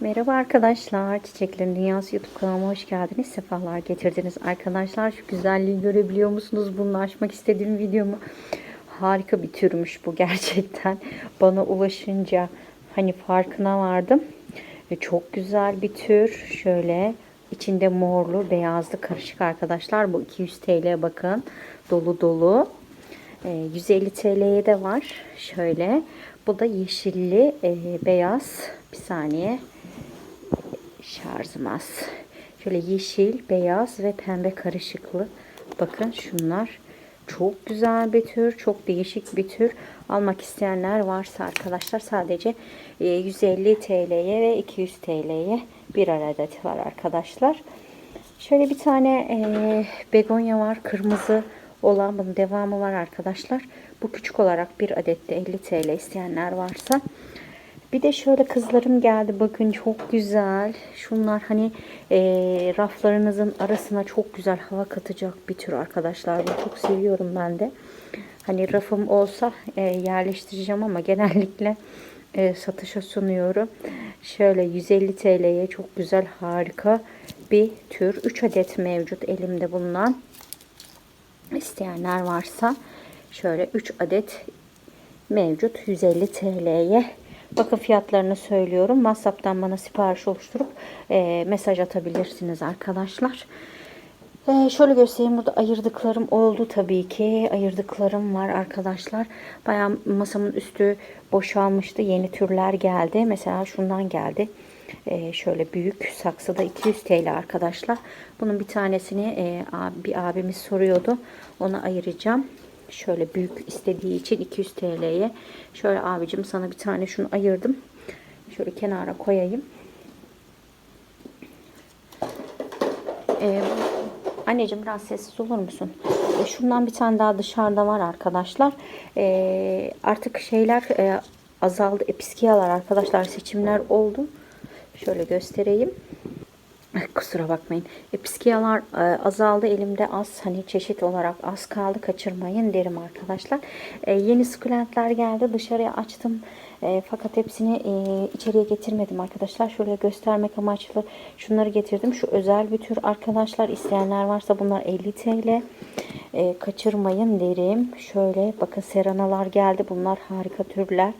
Merhaba arkadaşlar. Çiçeklerin Dünyası YouTube kanalıma hoş geldiniz. Sefalar getirdiniz. Arkadaşlar şu güzelliği görebiliyor musunuz? Bunu açmak istediğim videomu. Harika bir türmüş bu gerçekten. Bana ulaşınca hani farkına vardım. Ve çok güzel bir tür. Şöyle içinde morlu, beyazlı karışık arkadaşlar. Bu 200 TL bakın. Dolu dolu. Ee, 150 TL'ye de var. Şöyle. Bu da yeşilli, e, beyaz. Bir saniye. Şarjım. Şöyle yeşil, beyaz ve pembe karışıklı. Bakın şunlar. Çok güzel bir tür. Çok değişik bir tür. Almak isteyenler varsa arkadaşlar sadece e, 150 TL'ye ve 200 TL'ye bir adet var arkadaşlar. Şöyle bir tane e, begonya var. Kırmızı olan bunun devamı var arkadaşlar. Bu küçük olarak bir adette 50 TL isteyenler varsa. Bir de şöyle kızlarım geldi. Bakın çok güzel. Şunlar hani e, raflarınızın arasına çok güzel hava katacak bir tür arkadaşlar. Bunu çok seviyorum ben de. Hani rafım olsa e, yerleştireceğim ama genellikle e, satışa sunuyorum. Şöyle 150 TL'ye çok güzel harika bir tür. 3 adet mevcut elimde bulunan. İsteyenler varsa şöyle 3 adet mevcut 150 TL'ye. Bakın fiyatlarını söylüyorum. WhatsApp'tan bana sipariş oluşturup e, mesaj atabilirsiniz arkadaşlar. E, şöyle göstereyim. Burada ayırdıklarım oldu tabii ki. Ayırdıklarım var arkadaşlar. Bayağı masamın üstü boşalmıştı. Yeni türler geldi. Mesela şundan geldi. E, şöyle büyük saksıda 200 TL arkadaşlar. Bunun bir tanesini e, bir abimiz soruyordu. Onu ayıracağım. Şöyle büyük istediği için 200 TL'ye. Şöyle abicim sana bir tane şunu ayırdım. Şöyle kenara koyayım. Ee, anneciğim biraz sessiz olur musun? Ee, şundan bir tane daha dışarıda var arkadaşlar. Ee, artık şeyler e, azaldı. Episkiyalar arkadaşlar seçimler oldu. Şöyle göstereyim. Kusura bakmayın. Episkiyalar e, azaldı. Elimde az hani çeşit olarak az kaldı. Kaçırmayın derim arkadaşlar. E, yeni sukulentler geldi. Dışarıya açtım. E, fakat hepsini e, içeriye getirmedim arkadaşlar. Şöyle göstermek amaçlı şunları getirdim. Şu özel bir tür arkadaşlar. isteyenler varsa bunlar 50 TL. E, kaçırmayın derim. Şöyle bakın seranalar geldi. Bunlar harika türler.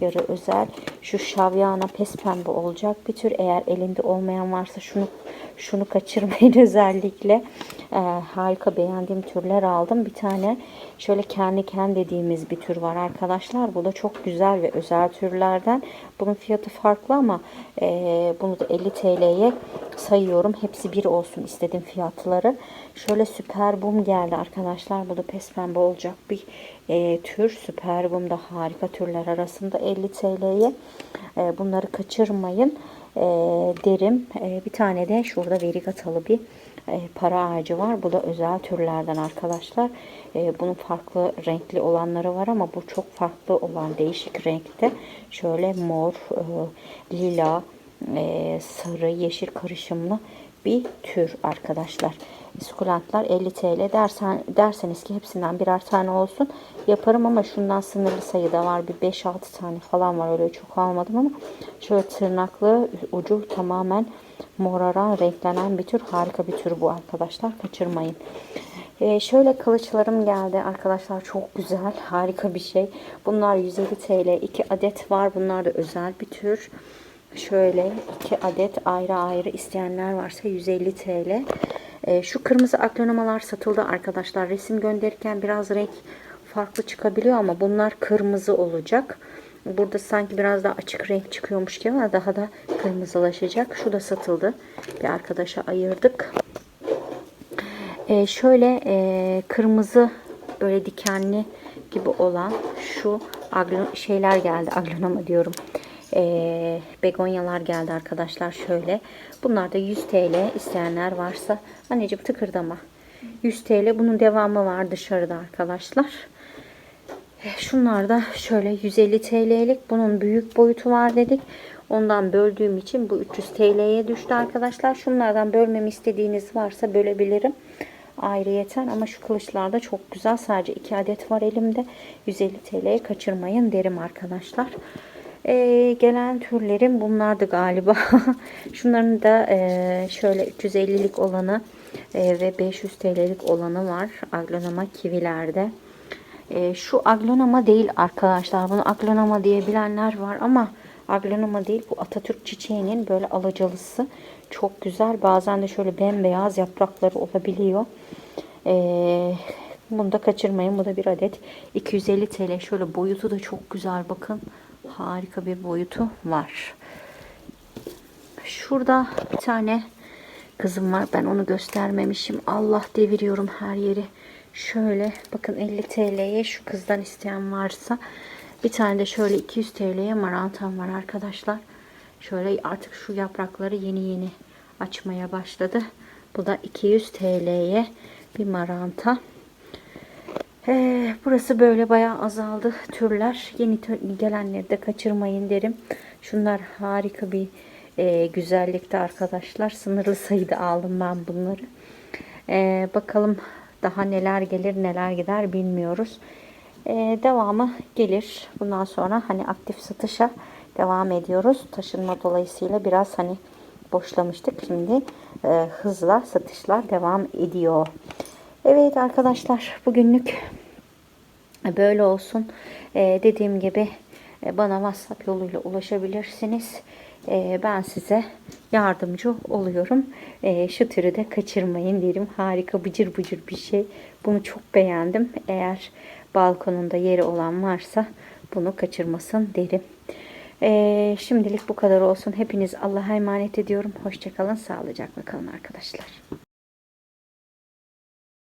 Yarı özel. Şu şavyana pes pembe olacak bir tür. Eğer elinde olmayan varsa şunu şunu kaçırmayın özellikle. E, harika beğendiğim türler aldım. Bir tane şöyle kendi kendi dediğimiz bir tür var arkadaşlar. Bu da çok güzel ve özel türlerden. Bunun fiyatı farklı ama e, bunu da 50 TL'ye sayıyorum. Hepsi bir olsun istedim fiyatları. Şöyle süper bum geldi arkadaşlar. Bu da pes pembe olacak bir e, tür. Süper bum da harika türler arasında 50 TL'ye. E, bunları kaçırmayın e, derim. E, bir tane de şurada verigatalı bir e, para ağacı var. Bu da özel türlerden arkadaşlar. E, bunun farklı renkli olanları var ama bu çok farklı olan değişik renkte. Şöyle mor, e, lila, e, sarı, yeşil karışımlı bir tür arkadaşlar. Sukulentler 50 TL dersen, derseniz ki hepsinden birer tane olsun yaparım ama şundan sınırlı sayıda var. Bir 5-6 tane falan var. Öyle çok almadım ama şöyle tırnaklı ucu tamamen moraran renklenen bir tür. Harika bir tür bu arkadaşlar. Kaçırmayın. Ee, şöyle kılıçlarım geldi arkadaşlar. Çok güzel. Harika bir şey. Bunlar 150 TL. 2 adet var. Bunlar da özel bir tür. Şöyle 2 adet ayrı ayrı isteyenler varsa 150 TL. Ee, şu kırmızı aklonamalar satıldı arkadaşlar. Resim gönderirken biraz renk farklı çıkabiliyor ama bunlar kırmızı olacak. Burada sanki biraz daha açık renk çıkıyormuş gibi ama daha da kırmızılaşacak. Şu da satıldı. Bir arkadaşa ayırdık. Ee, şöyle e, kırmızı böyle dikenli gibi olan şu aglon şeyler geldi. Aglonoma diyorum. Ee, begonyalar geldi arkadaşlar şöyle. Bunlar da 100 TL isteyenler varsa. Anneciğim tıkırdama. 100 TL. Bunun devamı var dışarıda arkadaşlar. Şunlar da şöyle 150 TL'lik. Bunun büyük boyutu var dedik. Ondan böldüğüm için bu 300 TL'ye düştü arkadaşlar. Şunlardan bölmemi istediğiniz varsa bölebilirim. Ayrıyeten ama şu kılıçlar da çok güzel. Sadece 2 adet var elimde. 150 TL'ye kaçırmayın derim arkadaşlar. Ee, gelen türlerim bunlardı galiba. Şunların da e, şöyle 350'lik olanı e, ve 500 TL'lik olanı var. Aglonema kivilerde. E, şu aglonema değil arkadaşlar. Bunu aglonema diyebilenler var ama aglonema değil. Bu Atatürk çiçeğinin böyle alacalısı. Çok güzel. Bazen de şöyle bembeyaz yaprakları olabiliyor. E, bunu da kaçırmayın. Bu da bir adet 250 TL. Şöyle boyutu da çok güzel. Bakın harika bir boyutu var. Şurada bir tane kızım var. Ben onu göstermemişim. Allah deviriyorum her yeri. Şöyle bakın 50 TL'ye şu kızdan isteyen varsa bir tane de şöyle 200 TL'ye marantam var arkadaşlar. Şöyle artık şu yaprakları yeni yeni açmaya başladı. Bu da 200 TL'ye bir maranta. Ee, burası böyle bayağı azaldı türler. Yeni tür- gelenleri de kaçırmayın derim. Şunlar harika bir e, güzellikte arkadaşlar. Sınırlı sayıda aldım ben bunları. Ee, bakalım daha neler gelir neler gider bilmiyoruz. Ee, devamı gelir. Bundan sonra hani aktif satışa devam ediyoruz. Taşınma dolayısıyla biraz hani boşlamıştık. Şimdi e, hızla satışlar devam ediyor. Evet arkadaşlar bugünlük böyle olsun. Ee, dediğim gibi e, bana WhatsApp yoluyla ulaşabilirsiniz. Ee, ben size yardımcı oluyorum. Ee, şu türü de kaçırmayın derim. Harika bıcır bıcır bir şey. Bunu çok beğendim. Eğer balkonunda yeri olan varsa bunu kaçırmasın derim. Ee, şimdilik bu kadar olsun. Hepiniz Allah'a emanet ediyorum. Hoşçakalın. Sağlıcakla kalın arkadaşlar.